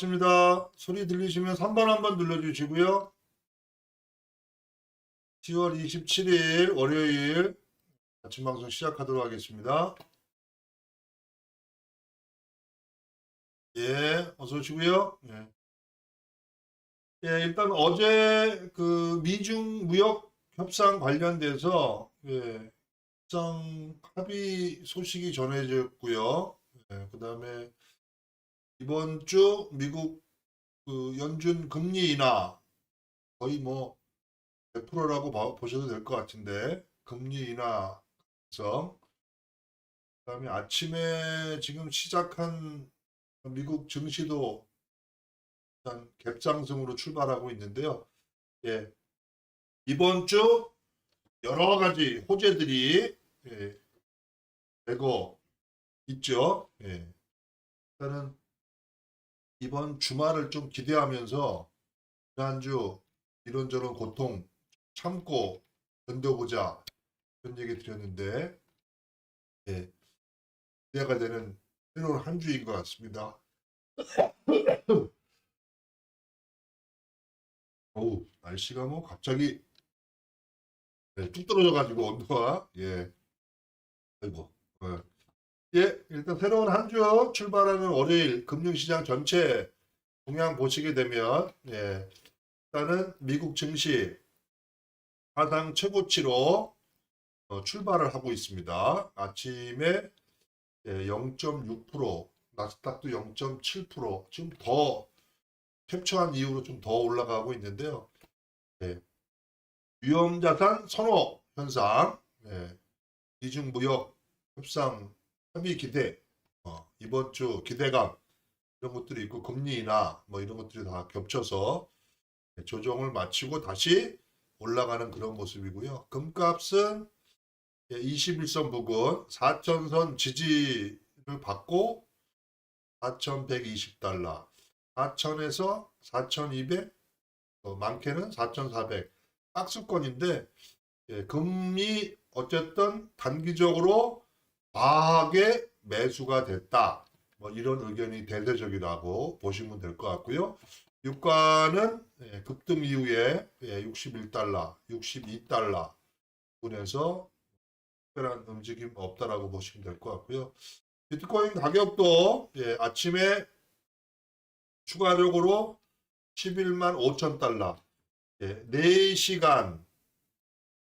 반갑습니다. 소리 들리시면 3번 한번 눌러주시고요. 10월 27일 월요일 아침 방송 시작하도록 하겠습니다. 예, 어서 오시고요. 예. 예, 일단 어제 그 미중 무역 협상 관련돼서 예, 협상 합의 소식이 전해졌고요. 예, 그다음에 이번 주 미국 그 연준 금리 인하 거의 뭐 100%라고 봐- 보셔도 될 것 같은데 금리 인하 성 그다음에 아침에 지금 시작한 미국 증시도 일단 갭상승으로 출발하고 있는데요. 예. 이번 주 여러 가지 호재들이 예, 되고 있죠. 예. 일단은 이번 주말을 좀 기대하면서 지난주 이런저런 고통 참고 견뎌보자 그런 얘기 드렸는데 예, 기대가 되는 새로운 한 주인 것 같습니다. 어우 날씨가 뭐 갑자기 네, 뚝 떨어져가지고 온도가 예 아이고 예. 예, 일단 새로운 한 주 출발하는 월요일 금융시장 전체 동향 보시게 되면 예, 일단은 미국 증시 하상 최고치로 어, 출발을 하고 있습니다. 아침에 예, 0.6% 나스닥도 0.7% 지금 더 캡처한 이후로 좀 더 올라가고 있는데요. 예, 위험자산 선호 현상, 예, 이중 무역 협상 합의 기대, 어, 이번 주 기대감 이런 것들이 있고 금리 인하 뭐 이런 것들이 다 겹쳐서 조정을 마치고 다시 올라가는 그런 모습이고요. 금값은 21선 부근 4천선 지지를 받고 4,120달러, 4천에서 4,200, 어, 많게는 4,400 박스권인데 예, 금리 어쨌든 단기적으로 과하게 매수가 됐다. 뭐 이런 의견이 대대적이라고 보시면 될 것 같고요. 유가는 예, 급등 이후에 예, 61달러, 62달러 분에서 특별한 움직임 없다라고 보시면 될 것 같고요. 비트코인 가격도 예, 아침에 추가적으로 11만 5천 달러, 예, 4시간,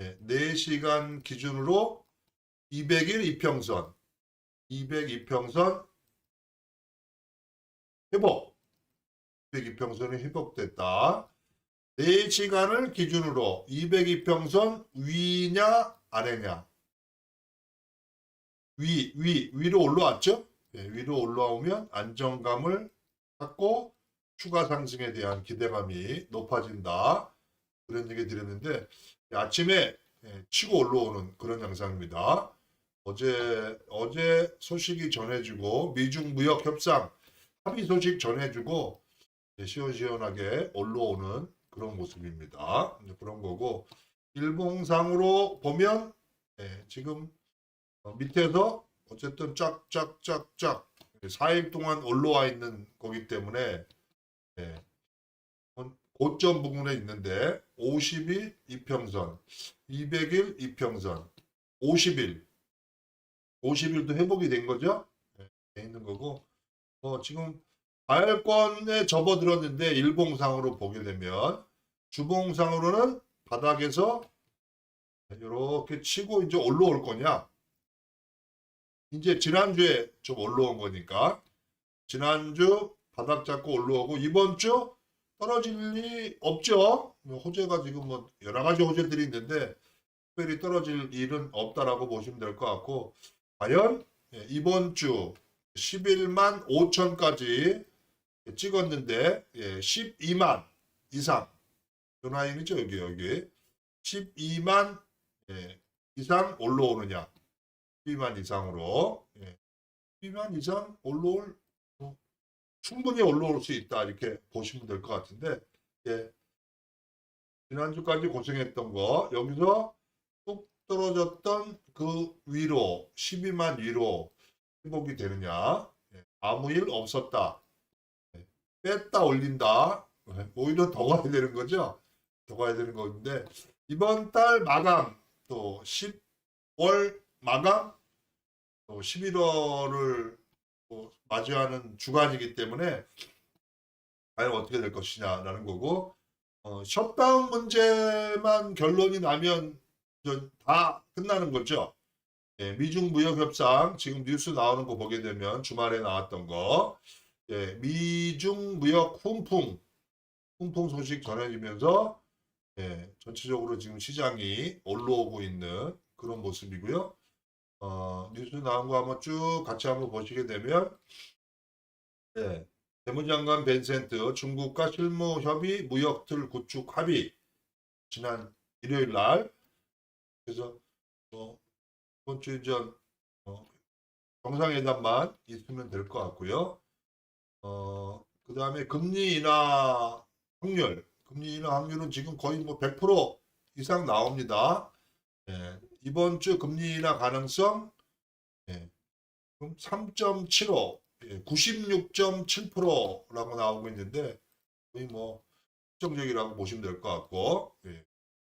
예, 4시간 기준으로 200일 이평선, 200 이평선 회복, 200 이평선이 회복됐다. 4시간을 기준으로 200 이평선 위냐 아래냐 위, 위, 위로 올라왔죠? 예, 위로 올라오면 안정감을 갖고 추가 상승에 대한 기대감이 높아진다. 그런 얘기 드렸는데 아침에 예, 치고 올라오는 그런 양상입니다. 어제 어제 소식이 전해지고 미중 무역 협상 합의 소식 전해주고 시원시원하게 올라오는 그런 모습입니다. 그런 거고 일봉상으로 보면 예, 지금 어, 밑에서 어쨌든 쫙쫙쫙쫙 4일 동안 올라와 있는 거기 때문에 예, 한 고점 부분에 있는데 50일 이평선, 200일 이평선, 50일, 50일도 회복이 된 거죠? 예, 돼 있는 거고 어, 지금 가열권에 접어들었는데 일봉상으로 보게 되면 주봉상으로는 바닥에서 이렇게 치고 이제 올라올 거냐? 이제 지난주에 좀 올라온 거니까 지난주 바닥 잡고 올라오고 이번 주 떨어질 일이 없죠. 뭐 호재가 지금 뭐 여러 가지 호재들이 있는데 특별히 떨어질 일은 없다라고 보시면 될 것 같고 과연? 예, 이번 주 11만 5천까지 찍었는데 예, 12만 이상. 요 라인이죠 여기 여기. 12만 예, 이상 올라오느냐. 12만 이상으로 예, 12만 이상 올라올 뭐, 충분히 올라올 수 있다 이렇게 보시면 될 것 같은데 예, 지난주까지 고생했던 거 여기서 뚝 떨어졌던 그 위로 12만 위로 회복이 되느냐 예, 아무 일 없었다 예, 뺐다 올린다. 오히려 더 가야 되는 거죠. 더 가야 되는 건데 이번 달 마감 또 10월 마감 또 11월을 맞이하는 주간이기 때문에 과연 어떻게 될 것이냐라는 거고 어, 셧다운 문제만 결론이 나면 저- 다 끝나는 거죠. 예, 미중 무역 협상 지금 뉴스 나오는 거 보게 되면 주말에 나왔던 거 예, 미중 무역 훈풍 훈풍 소식 전해지면서 예, 전체적으로 지금 시장이 올라오고 있는 그런 모습이고요. 어, 뉴스 나온 거 한번 쭉 같이 한번 보시게 되면 예, 재무장관 벤센트 중국과 실무 협의 무역 틀 구축 합의 지난 일요일 날 그래서 뭐 이번 주전 어, 정상회담만 있으면 될 것 같고요. 어, 그 다음에 금리 인하 확률, 금리 인하 확률은 지금 거의 뭐 100% 이상 나옵니다. 예, 이번 주 금리 인하 가능성 예, 3.75, 예, 96.7%라고 나오고 있는데 거의 뭐 특정적이라고 보시면 될 것 같고 예.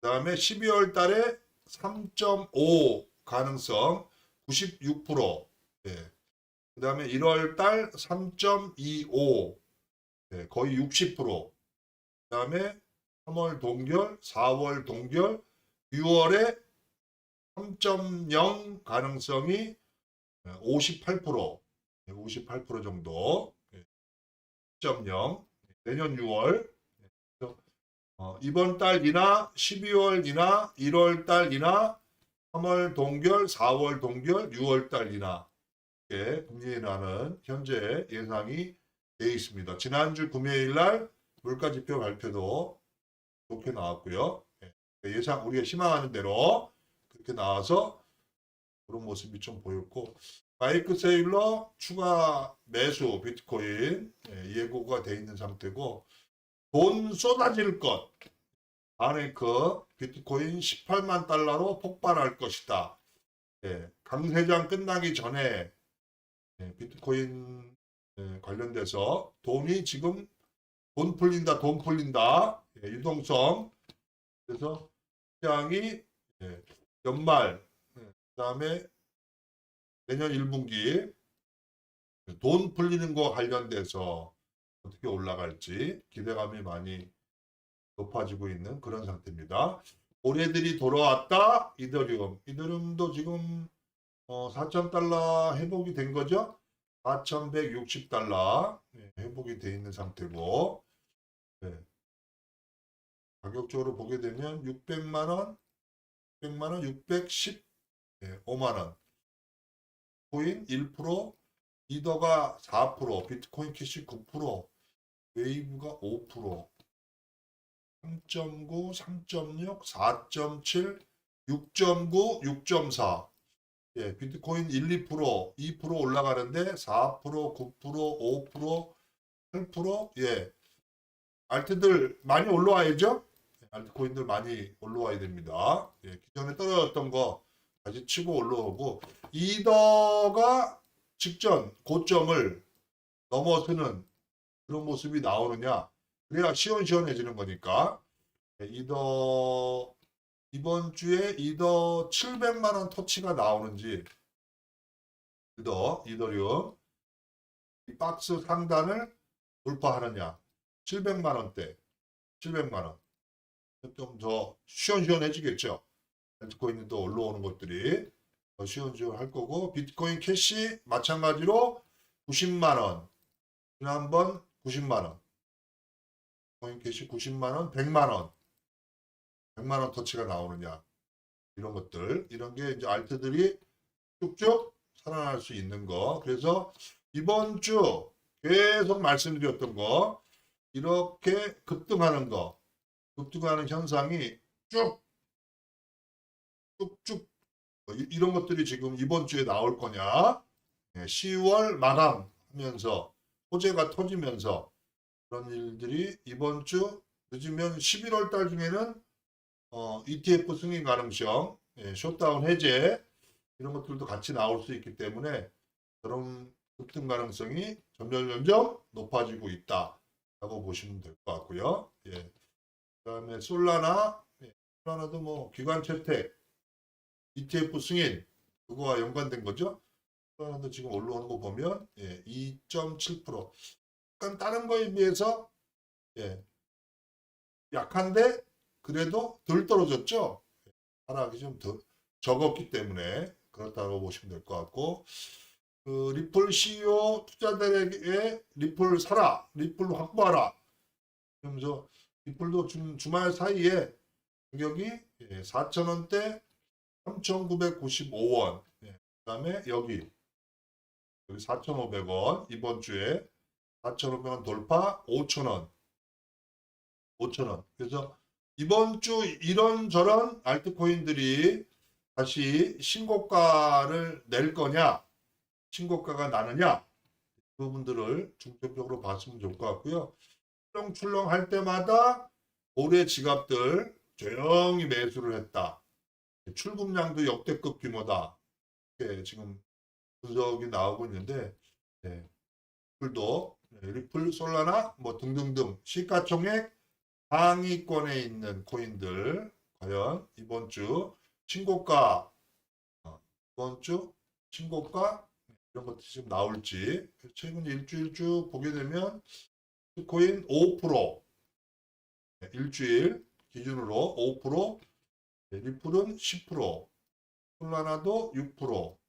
그 다음에 12월 달에 3.5 가능성 96%. 예. 그 다음에 1월 달 3.25. 예, 거의 60%. 그 다음에 3월 동결, 4월 동결, 6월에 3.0 가능성이 58%. 예, 58% 정도. 예. 0.0. 내년 6월. 어, 이번 달이나 12월이나 1월 달이나 3월 동결, 4월 동결, 6월 달이나 이렇게 금리 인하는 현재 예상이 돼 있습니다. 지난주 금요일 날 물가 지표 발표도 좋게 나왔고요. 예, 예상 우리가 희망하는 대로 그렇게 나와서 그런 모습이 좀 보였고 마이크 세일러 추가 매수 비트코인 예, 예고가 돼 있는 상태고 돈 쏟아질 것 아네크 비트코인 18만 달러로 폭발할 것이다. 예, 강세장 끝나기 전에 예, 비트코인 예, 관련돼서 돈이 지금 돈 풀린다, 돈 풀린다. 예, 유동성. 그래서 시장이 예, 연말, 예, 그다음에 내년 1분기 돈 풀리는 거 관련돼서 어떻게 올라갈지 기대감이 많이 높아지고 있는 그런 상태입니다. 올해들이 돌아왔다. 이더리움. 이더리움도 지금 어, 4,000달러 회복이 된 거죠. 4,160달러 네, 회복이 돼 있는 상태고 네. 가격적으로 보게 되면 600만 원, 600만 원, 615만 원. 코인 1%, 이더가 4%, 비트코인 캐시 9%, 웨이브가 5%. 3.9, 3.6, 4.7, 6.9, 6.4. 예, 비트코인 1, 2%, 2% 올라가는데 4%, 9%, 5%, 8%, 예. 알트들 많이 올라와야죠? 예, 알트코인들 많이 올라와야 됩니다. 예, 기존에 떨어졌던 거 다시 치고 올라오고, 이더가 직전 고점을 넘어서는 그런 모습이 나오느냐? 그래야 시원시원해지는 거니까. 예, 이더 이번 주에 이더 700만 원 터치가 나오는지. 이더 이더리움. 이 박스 상단을 돌파하느냐? 700만 원대. 700만 원. 좀 더 시원시원해지겠죠? 비트코인도 올라오는 것들이. 더 시원시원할 거고 비트코인 캐시 마찬가지로 90만 원. 지난번 90만 원. 코인 캐시 90만 원 100만 원. 100만 원 터치가 나오느냐. 이런 것들. 이런 게 이제 알트들이 쭉쭉 살아날 수 있는 거. 그래서 이번 주 계속 말씀드렸던 거. 이렇게 급등하는 거. 급등하는 현상이 쭉 쭉쭉. 이- 이런 것들이 지금 이번 주에 나올 거냐. 10월 마감하면서 호재가 터지면서 그런 일들이 이번 주 늦으면 11월 달 중에는 어, ETF 승인 가능성, 예, 숏다운 해제 이런 것들도 같이 나올 수 있기 때문에 그런 급등 가능성이 점점 점점 높아지고 있다. 라고 보시면 될 것 같고요. 예. 그다음에 솔라나, 예. 솔라나도 뭐 기관 채택, ETF 승인 그거와 연관된 거죠. 솔라나도 지금 올라오는 거 보면 예, 2.7%. 약간 다른 거에 비해서 예, 약한데 그래도 덜 떨어졌죠. 하락이 좀더 적었기 때문에 그렇다고 보시면 될 것 같고 그 리플 CEO 투자들에게 리플 사라, 리플 확보하라. 그러면서 리플도 주, 주말 사이에 가격이 4,000원대 3,995원. 예, 그다음에 여기 여기 4,500원 이번 주에 4,500원 돌파 5,000원. 5,000원. 그래서 이번 주 이런저런 알트코인들이 다시 신고가를 낼 거냐, 신고가가 나느냐, 그 부분들을 중점적으로 봤으면 좋을 것 같고요. 출렁출렁 할 때마다 올해 지갑들 조용히 매수를 했다. 출금량도 역대급 규모다. 지금 분석이 나오고 있는데, 네. 리플도, 네, 리플, 솔라나, 뭐 등등등 시가총액 상위권에 있는 코인들 과연 이번 주 신고가 어, 이번 주 신고가 이런 것들이 지금 나올지 최근 일주일 쭉 보게 되면 코인 5% 네, 일주일 기준으로 5% 네, 리플은 10% 솔라나도 6%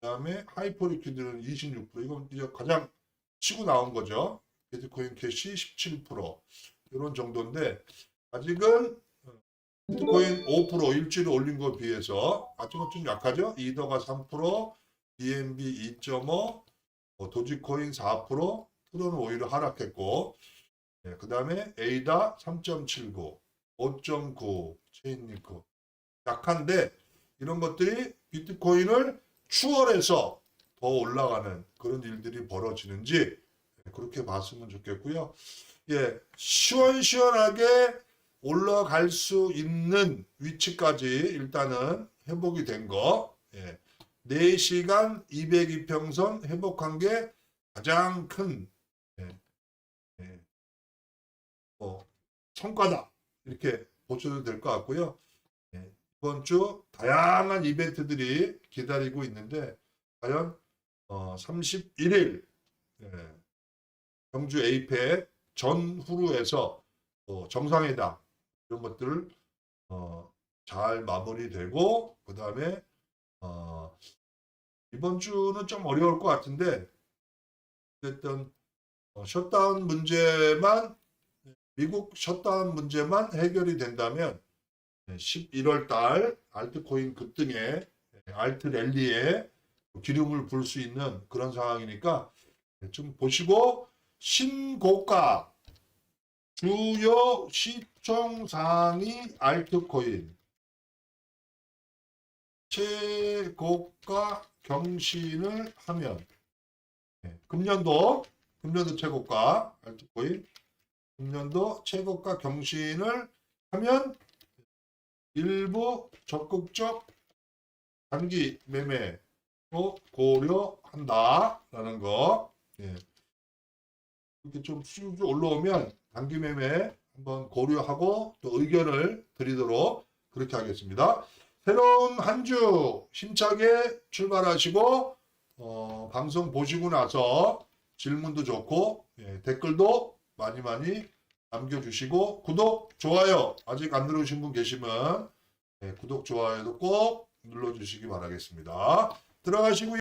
그다음에 하이퍼리퀴드는 26% 이건 이제 가장 치고 나온 거죠. 비트코인 캐시 17% 이런 정도인데 아직은 비트코인 5% 일주일에 올린 거에 비해서 아직은 좀 약하죠. 이더가 3%, BNB 2.5, 어, 도지코인 4%, 트론은 오히려 하락했고 그 다음에 에이다 3.79, 5.9, 체인리크 약한데 이런 것들이 비트코인을 추월해서 더 올라가는 그런 일들이 벌어지는지 그렇게 봤으면 좋겠고요. 예, 시원시원하게 올라갈 수 있는 위치까지 일단은 회복이 된 거. 예, 4시간 202평선 회복한 게 가장 큰 예, 예, 뭐, 성과다. 이렇게 보셔도 될 것 같고요. 예, 이번 주 다양한 이벤트들이 기다리고 있는데 과연 어, 31일 예, 경주 에이펙 전후루에서 어, 정상회담 이런 것들을 어, 잘 마무리되고 그 다음에 어, 이번 주는 좀 어려울 것 같은데 어쨌든 어, 셧다운 문제만 미국 셧다운 문제만 해결이 된다면 11월 달 알트코인 급등에 알트 랠리에 기름을 불수 있는 그런 상황이니까 좀 보시고 신고가 주요 시총 상위 알트코인. 최고가 경신을 하면 네, 금년도 금년도 최고가 알트코인 금년도 최고가 경신을 하면 일부 적극적 단기 매매로 고려한다라는 거. 예. 이렇게 좀 수익이 올라오면 단기 매매 한번 고려하고 또 의견을 드리도록 그렇게 하겠습니다. 새로운 한 주 힘차게 출발하시고 어, 방송 보시고 나서 질문도 좋고 예, 댓글도 많이 많이 남겨주시고 구독, 좋아요 아직 안 누르신 분 계시면 예, 구독, 좋아요도 꼭 눌러주시기 바라겠습니다. 들어가시고요.